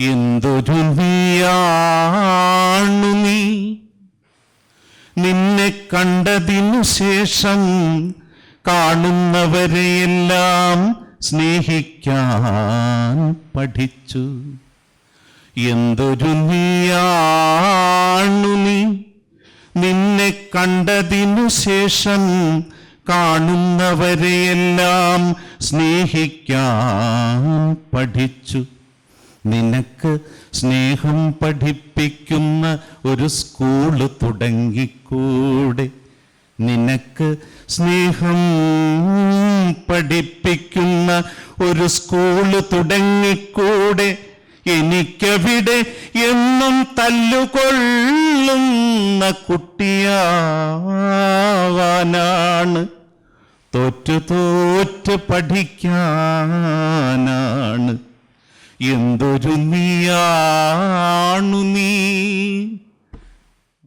എന്തൊരു നീയാണു നീ? നിന്നെ കണ്ടതിനു ശേഷം കാണുന്നവരെയെല്ലാം സ്നേഹിക്കാൻ പഠിച്ചു. എന്തൊരു നീയാണു നീ? നിന്നെ കണ്ടതിനു ശേഷം കാണുന്നവരെയെല്ലാം സ്നേഹിക്കാൻ പഠിച്ചു. നിനക്ക് സ്നേഹം പഠിപ്പിക്കുന്ന ഒരു സ്കൂൾ തുടങ്ങിക്കൂടെ. നിനക്ക് സ്നേഹം പഠിപ്പിക്കുന്ന ഒരു സ്കൂൾ തുടങ്ങിക്കൂടെ. എനിക്കവിടെ എന്നും തല്ലുകൊള്ളുന്ന കുട്ടിയാവാനാണ്. തോറ്റു തോറ്റ് പഠിക്കാനാണ്. എന്തൊരു നീയാണു നീ.